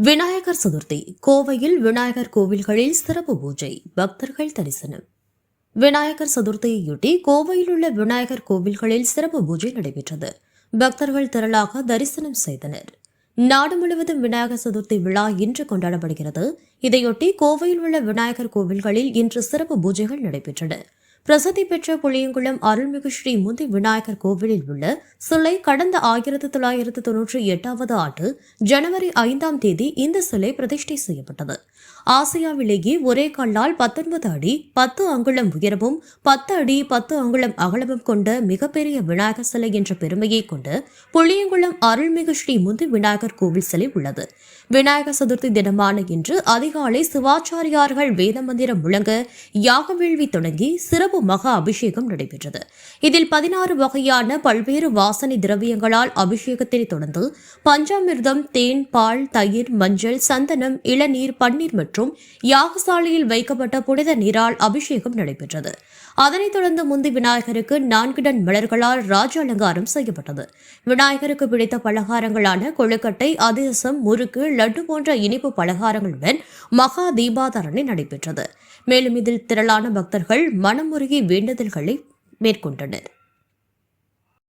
விநாயகர் சதுர்த்தி. கோவையில் விநாயகர் கோவில்களில் சிறப்பு பூஜை. பக்தர்கள் தரிசனம். விநாயகர் சதுர்த்தியையொட்டி கோவையில் உள்ள விநாயகர் கோவில்களில் சிறப்பு பூஜை நடைபெற்றது. பக்தர்கள் திரளாக தரிசனம் செய்தனர். நாடு முழுவதும் விநாயகர் சதுர்த்தி விழா இன்று கொண்டாடப்படுகிறது. இதையொட்டி கோவையில் உள்ள விநாயகர் கோவில்களில் இன்று சிறப்பு பூஜைகள் நடைபெற்றன. பிரசித்தி பெற்ற புளியங்குளம் அருள்மிகு ஸ்ரீ முந்தி விநாயகர் கோவிலில் உள்ள சிலை கடந்த ஆயிரத்தி தொள்ளாயிரத்து தொன்னூற்றி எட்டாவது ஆண்டு ஜனவரி ஐந்தாம் தேதி இந்த சிலை பிரதிஷ்டை செய்யப்பட்டது. ஆசியாவிலேயே ஒரே கல்லால் பத்தொன்பது அடி பத்து அங்குளம் உயரமும் பத்து அடி பத்து அங்குளம் அகலமும் கொண்ட மிகப்பெரிய விநாயகர் சிலை என்ற பெருமையை கொண்டு புளியங்குளம் அருள்மிகு ஸ்ரீ முந்தி விநாயகர் கோவில் சிலை உள்ளது. விநாயகர் சதுர்த்தி தினமான இன்று அதிகாலை சிவாச்சாரியார்கள் வேதமந்திரம் முழங்க யாக வேள்வி தொடங்கி சிறப்பு சிறப்பு மகா அபிஷேகம் நடைபெற்றது. இதில் பதினாறு வகையான பல்வேறு வாசனை திரவியங்களால் அபிஷேகத்தை தொடர்ந்து பஞ்சாமிர்தம் தேன் பால் தயிர் மஞ்சள் சந்தனம் இளநீர் பன்னீர் மற்றும் யாகசாலையில் வைக்கப்பட்ட புனித நீரால் அபிஷேகம் நடைபெற்றது. அதனைத் தொடர்ந்து முந்தி விநாயகருக்கு நான்கு டன் மலர்களால் ராஜ அலங்காரம் செய்யப்பட்டது. விநாயகருக்கு பிடித்த பலகாரங்களான கொழுக்கட்டை அதிரசம் முறுக்கு லட்டு போன்ற இனிப்பு பலகாரங்களுடன் மகா தீபாதாரணை நடைபெற்றது. மேலும் இதில் திரளான பக்தர்கள் மனமுருகி வேண்டுதல்களை மேற்கொண்டனர்.